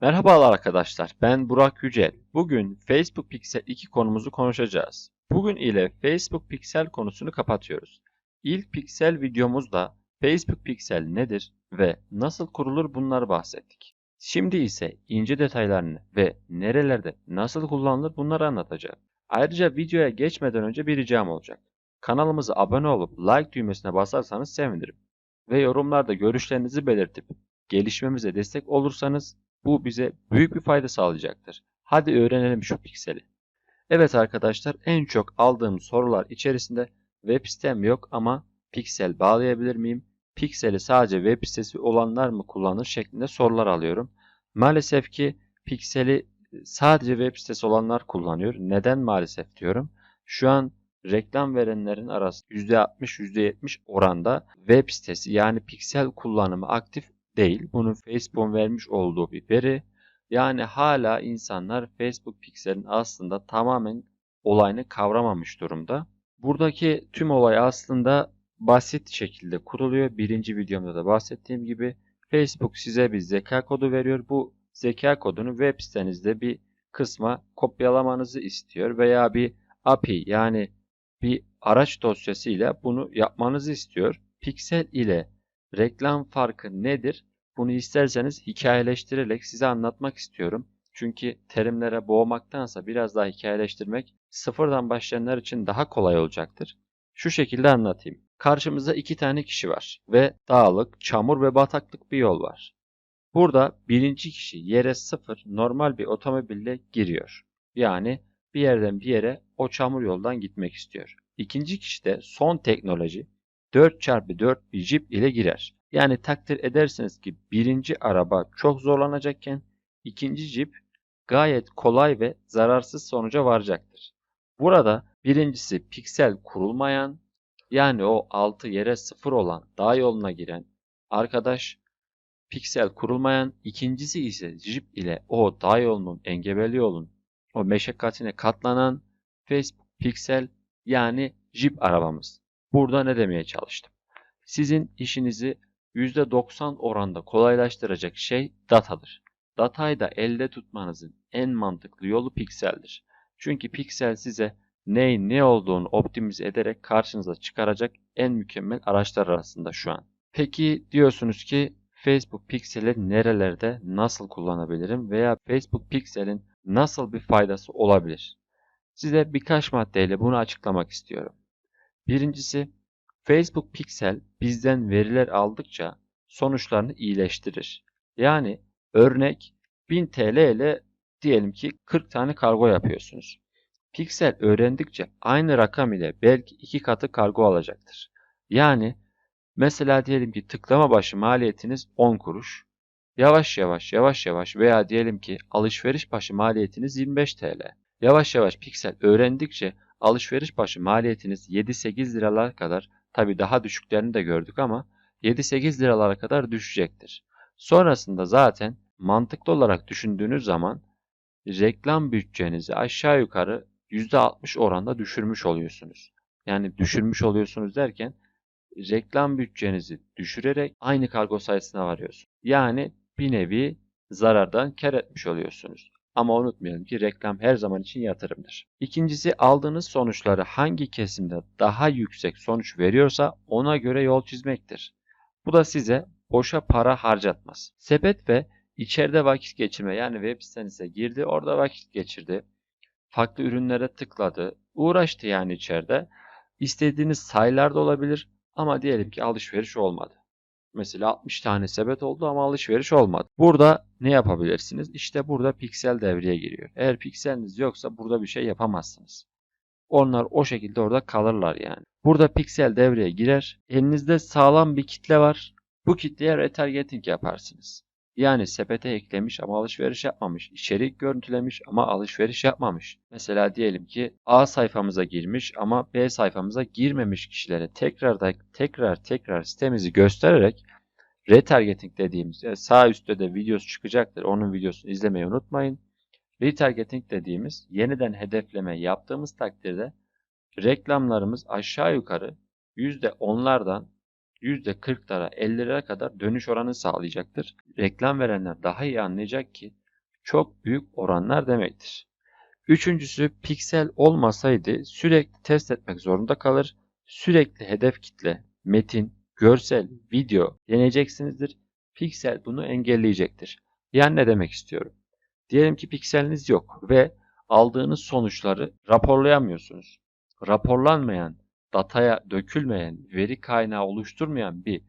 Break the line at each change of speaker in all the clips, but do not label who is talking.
Merhabalar arkadaşlar, ben Burak Yücel. Bugün Facebook Pixel 2 konumuzu konuşacağız. Bugün ile Facebook Pixel konusunu kapatıyoruz. İlk Pixel videomuzda Facebook Pixel nedir ve nasıl kurulur bunları bahsettik. Şimdi ise ince detaylarını ve nerelerde nasıl kullanılır bunları anlatacağım. Ayrıca videoya geçmeden önce bir ricam olacak. Kanalımıza abone olup like düğmesine basarsanız sevinirim. Ve yorumlarda görüşlerinizi belirtip gelişmemize destek olursanız bu bize büyük bir fayda sağlayacaktır. Hadi öğrenelim şu pikseli. Evet arkadaşlar en çok aldığım sorular içerisinde web sitem yok ama piksel bağlayabilir miyim? Pikseli sadece web sitesi olanlar mı kullanır şeklinde sorular alıyorum. Maalesef ki pikseli sadece web sitesi olanlar kullanıyor. Neden maalesef diyorum. Şu an reklam verenlerin arası %60 %70 oranda web sitesi yani piksel kullanımı aktif değil. Bunu Facebook'un vermiş olduğu bir veri. Yani hala insanlar Facebook Pixel'in aslında tamamen olayını kavramamış durumda. Buradaki tüm olay aslında basit şekilde kuruluyor. Birinci videomda da bahsettiğim gibi Facebook size bir zeka kodu veriyor. Bu zeka kodunu web sitenizde bir kısma kopyalamanızı istiyor veya bir API yani bir araç dosyası ile bunu yapmanızı istiyor. Pixel ile reklam farkı nedir? Bunu isterseniz hikayeleştirerek size anlatmak istiyorum. Çünkü terimlere boğmaktansa biraz daha hikayeleştirmek sıfırdan başlayanlar için daha kolay olacaktır. Şu şekilde anlatayım. Karşımızda iki tane kişi var ve dağlık, çamur ve bataklık bir yol var. Burada birinci kişi yere sıfır normal bir otomobille giriyor. Yani bir yerden bir yere o çamur yoldan gitmek istiyor. İkinci kişi de son teknoloji 4x4 bir jip ile girer. Yani takdir edersiniz ki birinci araba çok zorlanacakken ikinci jip gayet kolay ve zararsız sonuca varacaktır. Burada birincisi piksel kurulmayan yani o altı yere sıfır olan dağ yoluna giren arkadaş piksel kurulmayan ikincisi ise jip ile o dağ yolunun engebeli yolun o meşakkatine katlanan Facebook piksel yani jip arabamız. Burada ne demeye çalıştım? Sizin işinizi %90 oranda kolaylaştıracak şey datadır. Datayı da elde tutmanızın en mantıklı yolu pikseldir. Çünkü piksel size neyin ne olduğunu optimize ederek karşınıza çıkaracak en mükemmel araçlar arasında şu an. Peki diyorsunuz ki Facebook Pixel'i nerelerde nasıl kullanabilirim veya Facebook Pixel'in nasıl bir faydası olabilir? Size birkaç maddeyle bunu açıklamak istiyorum. Birincisi Facebook Pixel bizden veriler aldıkça sonuçlarını iyileştirir. Yani örnek 1000 TL ile diyelim ki 40 tane kargo yapıyorsunuz. Pixel öğrendikçe aynı rakam ile belki iki katı kargo alacaktır. Yani mesela diyelim ki tıklama başı maliyetiniz 10 kuruş. Yavaş yavaş yavaş yavaş veya diyelim ki alışveriş başı maliyetiniz 25 TL. Yavaş yavaş Pixel öğrendikçe alışveriş başı maliyetiniz 7-8 liralar kadar tabi daha düşüklerini de gördük ama 7-8 liralara kadar düşecektir. Sonrasında zaten mantıklı olarak düşündüğünüz zaman reklam bütçenizi aşağı yukarı %60 oranda düşürmüş oluyorsunuz. Yani düşürmüş oluyorsunuz derken reklam bütçenizi düşürerek aynı kargo sayısına varıyorsunuz. Yani bir nevi zarardan kar etmiş oluyorsunuz. Ama unutmayalım ki reklam her zaman için yatırımdır. İkincisi aldığınız sonuçları hangi kesimde daha yüksek sonuç veriyorsa ona göre yol çizmektir. Bu da size boşa para harcatmaz. Sepet ve içeride vakit geçirme yani web sitenize girdi orada vakit geçirdi. Farklı ürünlere tıkladı. Uğraştı yani içeride. İstediğiniz sayılar da olabilir ama diyelim ki alışveriş olmadı. Mesela 60 tane sepet oldu ama alışveriş olmadı. Burada ne yapabilirsiniz? İşte burada piksel devreye giriyor. Eğer pikseliniz yoksa burada bir şey yapamazsınız. Onlar o şekilde orada kalırlar yani. Burada piksel devreye girer. Elinizde sağlam bir kitle var. Bu kitleye retargeting yaparsınız. Yani sepete eklemiş ama alışveriş yapmamış. İçerik görüntülemiş ama alışveriş yapmamış. Mesela diyelim ki A sayfamıza girmiş ama B sayfamıza girmemiş kişilere tekrar da tekrar tekrar sitemizi göstererek retargeting dediğimiz yani sağ üstte de videosu çıkacaktır. Onun videosunu izlemeyi unutmayın. Retargeting dediğimiz yeniden hedefleme yaptığımız takdirde reklamlarımız aşağı yukarı %10'lardan %40'lara 50'lere kadar dönüş oranı sağlayacaktır. Reklam verenler daha iyi anlayacak ki çok büyük oranlar demektir. Üçüncüsü piksel olmasaydı sürekli test etmek zorunda kalır. Sürekli hedef kitle, metin, görsel, video deneyeceksinizdir. Piksel bunu engelleyecektir. Yani ne demek istiyorum? Diyelim ki pikseliniz yok ve aldığınız sonuçları raporlayamıyorsunuz. Raporlanmayan, dataya dökülmeyen, veri kaynağı oluşturmayan bir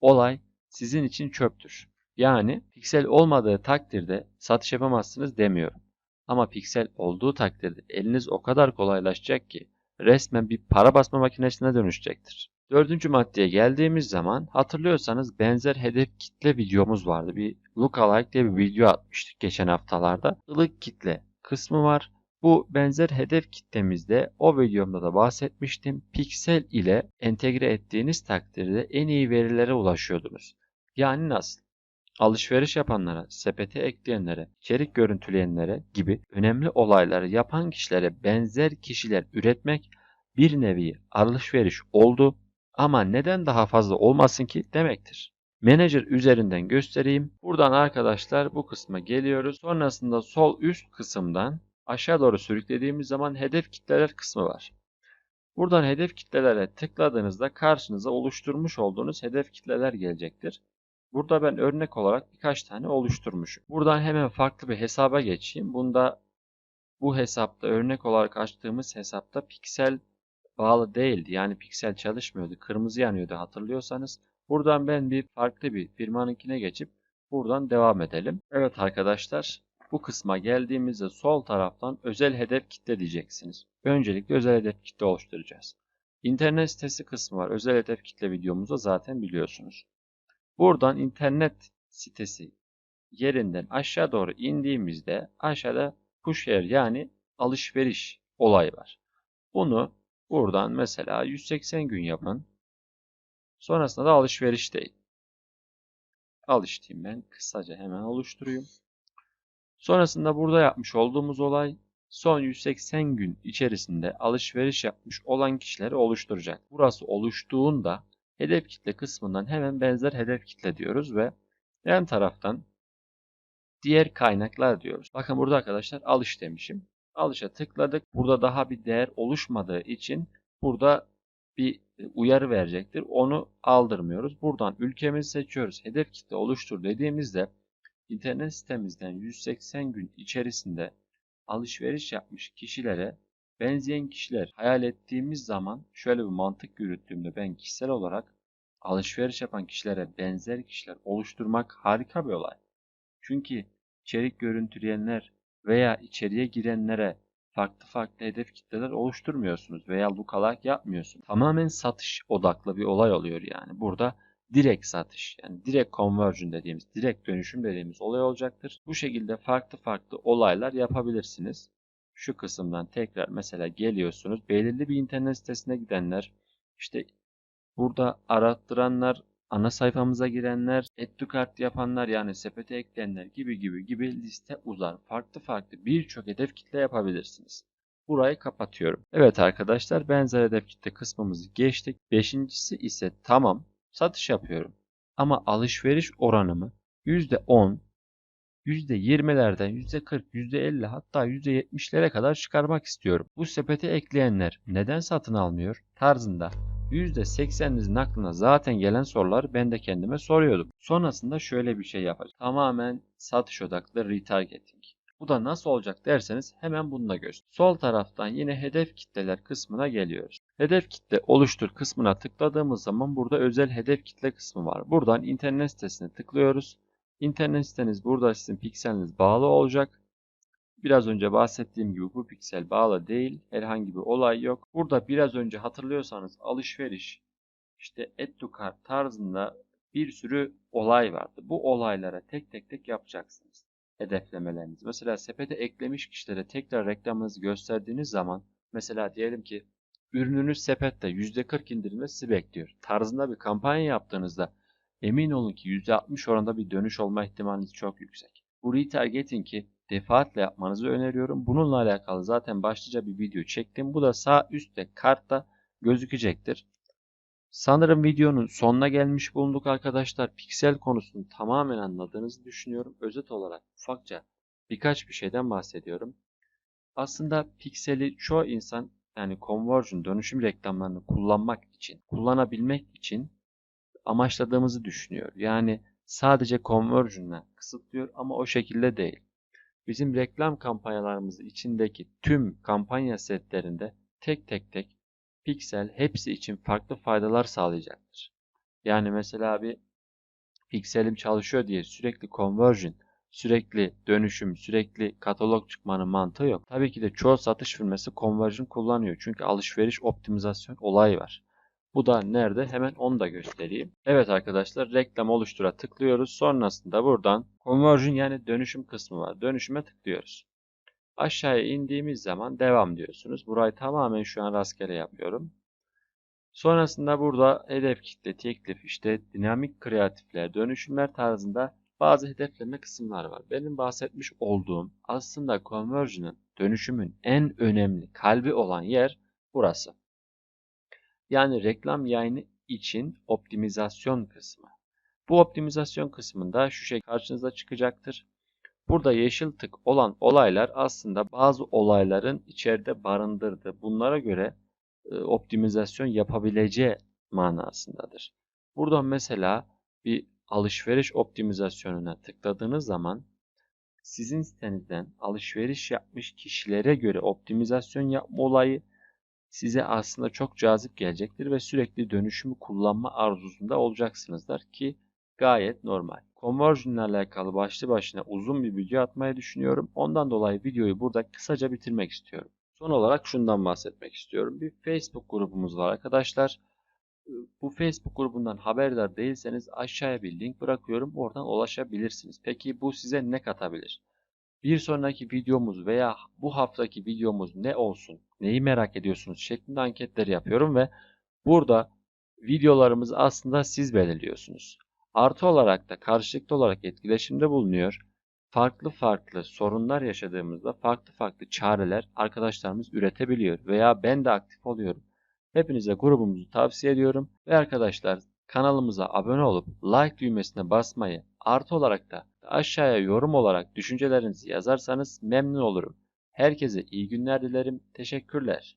olay sizin için çöptür. Yani piksel olmadığı takdirde satış yapamazsınız demiyorum. Ama piksel olduğu takdirde eliniz o kadar kolaylaşacak ki resmen bir para basma makinesine dönüşecektir. Dördüncü maddeye geldiğimiz zaman hatırlıyorsanız benzer hedef kitle videomuz vardı. Bir lookalike diye bir video atmıştık geçen haftalarda. Ilık kitle kısmı var. Bu benzer hedef kitlemizde o videomda da bahsetmiştim. Piksel ile entegre ettiğiniz takdirde en iyi verilere ulaşıyordunuz. Yani nasıl? Alışveriş yapanlara, sepete ekleyenlere, içerik görüntüleyenlere gibi önemli olayları yapan kişilere benzer kişiler üretmek bir nevi alışveriş oldu ama neden daha fazla olmasın ki demektir. Manager üzerinden göstereyim. Buradan arkadaşlar bu kısma geliyoruz. Sonrasında sol üst kısımdan aşağı doğru sürüklediğimiz zaman hedef kitleler kısmı var. Buradan hedef kitlelere tıkladığınızda karşınıza oluşturmuş olduğunuz hedef kitleler gelecektir. Burada ben örnek olarak birkaç tane oluşturmuşum. Buradan hemen farklı bir hesaba geçeyim. Bunda bu hesapta örnek olarak açtığımız hesapta piksel bağlı değildi. Yani piksel çalışmıyordu. Kırmızı yanıyordu hatırlıyorsanız. Buradan ben bir farklı bir firmanınkine geçip buradan devam edelim. Evet arkadaşlar bu kısma geldiğimizde sol taraftan özel hedef kitle diyeceksiniz. Öncelikle özel hedef kitle oluşturacağız. İnternet sitesi kısmı var. Özel hedef kitle videomuzu zaten biliyorsunuz. Buradan internet sitesi yerinden aşağı doğru indiğimizde aşağıda push here yani alışveriş olayı var. Bunu buradan mesela 180 gün yapın. Sonrasında da alışveriş değil. Alış diyeyim ben. Kısaca hemen oluşturayım. Sonrasında burada yapmış olduğumuz olay son 180 gün içerisinde alışveriş yapmış olan kişileri oluşturacak. Burası oluştuğunda hedef kitle kısmından hemen benzer hedef kitle diyoruz ve yan taraftan diğer kaynaklar diyoruz. Bakın burada arkadaşlar alış demişim. Alışa tıkladık. Burada daha bir değer oluşmadığı için burada bir uyarı verecektir. Onu aldırmıyoruz. Buradan ülkemizi seçiyoruz. Hedef kitle oluştur dediğimizde internet sitemizden 180 gün içerisinde alışveriş yapmış kişilere benzeyen kişiler hayal ettiğimiz zaman şöyle bir mantık yürüttüğümde ben kişisel olarak alışveriş yapan kişilere benzer kişiler oluşturmak harika bir olay. Çünkü içerik görüntüleyenler veya içeriye girenlere farklı farklı hedef kitleler oluşturmuyorsunuz veya lookalike yapmıyorsunuz. Tamamen satış odaklı bir olay oluyor yani. Burada direkt satış yani direkt conversion dediğimiz, direkt dönüşüm dediğimiz olay olacaktır. Bu şekilde farklı farklı olaylar yapabilirsiniz. Şu kısımdan tekrar mesela geliyorsunuz. Belirli bir internet sitesine gidenler, işte burada arattıranlar, ana sayfamıza girenler, cart yapanlar yani sepete ekleyenler gibi gibi gibi liste uzar. Farklı farklı birçok hedef kitle yapabilirsiniz. Burayı kapatıyorum. Evet arkadaşlar benzer hedef kitle kısmımızı geçtik. Beşincisi ise tamam satış yapıyorum. Ama alışveriş oranımı %10, %20'lerden %40, %50 hatta %70'lere kadar çıkarmak istiyorum. Bu sepete ekleyenler neden satın almıyor tarzında %80'inizin aklına zaten gelen sorular ben de kendime soruyordum. Sonrasında şöyle bir şey yapacağım. Tamamen satış odaklı retargeting. Bu da nasıl olacak derseniz hemen bununla göster. Sol taraftan yine hedef kitleler kısmına geliyoruz. Hedef kitle oluştur kısmına tıkladığımız zaman burada özel hedef kitle kısmı var. Buradan internet sitesine tıklıyoruz. İnternet siteniz burada sizin pikseliniz bağlı olacak. Biraz önce bahsettiğim gibi bu piksel bağlı değil. Herhangi bir olay yok. Burada biraz önce hatırlıyorsanız alışveriş işte add to cart tarzında bir sürü olay vardı. Bu olaylara tek tek tek yapacaksınız hedeflemeleriniz. Mesela sepete eklemiş kişilere tekrar reklamınızı gösterdiğiniz zaman mesela diyelim ki ürününüz sepette %40 indirimle sizi bekliyor. Tarzında bir kampanya yaptığınızda emin olun ki %60 oranda bir dönüş olma ihtimaliniz çok yüksek. Bu retargeting'i defaatle yapmanızı öneriyorum. Bununla alakalı zaten başlıca bir video çektim. Bu da sağ üstte kartta gözükecektir. Sanırım videonun sonuna gelmiş bulunduk arkadaşlar. Piksel konusunu tamamen anladığınızı düşünüyorum. Özet olarak ufakça birkaç bir şeyden bahsediyorum. Aslında pikseli çoğu insan yani conversion dönüşüm reklamlarını kullanmak için, kullanabilmek için amaçladığımızı düşünüyor. Yani sadece conversion'la kısıtlıyor ama o şekilde değil. Bizim reklam kampanyalarımız içindeki tüm kampanya setlerinde tek tek tek piksel hepsi için farklı faydalar sağlayacaktır. Yani mesela bir pikselim çalışıyor diye sürekli conversion, sürekli dönüşüm, sürekli katalog çıkmanın mantığı yok. Tabii ki de çoğu satış firması conversion kullanıyor. Çünkü alışveriş optimizasyon olayı var. Bu da nerede? Hemen onu da göstereyim. Evet arkadaşlar reklam oluştura tıklıyoruz. Sonrasında buradan conversion yani dönüşüm kısmı var. Dönüşüme tıklıyoruz. Aşağıya indiğimiz zaman devam diyorsunuz. Burayı tamamen şu an rastgele yapıyorum. Sonrasında burada hedef kitle, teklif, işte dinamik kreatifler, dönüşümler tarzında bazı hedefleme kısımlar var. Benim bahsetmiş olduğum aslında conversion'ın, dönüşümün en önemli kalbi olan yer burası. Yani reklam yayını için optimizasyon kısmı. Bu optimizasyon kısmında şu şey karşınıza çıkacaktır. Burada yeşil tık olan olaylar aslında bazı olayların içeride barındırdığı, bunlara göre e, optimizasyon yapabileceği manasındadır. Buradan mesela bir alışveriş optimizasyonuna tıkladığınız zaman sizin sitenizden alışveriş yapmış kişilere göre optimizasyon yapma olayı size aslında çok cazip gelecektir ve sürekli dönüşümü kullanma arzusunda olacaksınızdır ki gayet normal. Conversion ile alakalı başlı başına uzun bir video atmayı düşünüyorum. Ondan dolayı videoyu burada kısaca bitirmek istiyorum. Son olarak şundan bahsetmek istiyorum. Bir Facebook grubumuz var arkadaşlar. Bu Facebook grubundan haberdar değilseniz aşağıya bir link bırakıyorum. Oradan ulaşabilirsiniz. Peki bu size ne katabilir? Bir sonraki videomuz veya bu haftaki videomuz ne olsun, neyi merak ediyorsunuz şeklinde anketler yapıyorum ve burada videolarımızı aslında siz belirliyorsunuz. Artı olarak da karşılıklı olarak etkileşimde bulunuyor. Farklı farklı sorunlar yaşadığımızda farklı farklı çareler arkadaşlarımız üretebiliyor veya ben de aktif oluyorum. Hepinize grubumuzu tavsiye ediyorum ve arkadaşlar kanalımıza abone olup like düğmesine basmayı artı olarak da aşağıya yorum olarak düşüncelerinizi yazarsanız memnun olurum. Herkese iyi günler dilerim. Teşekkürler.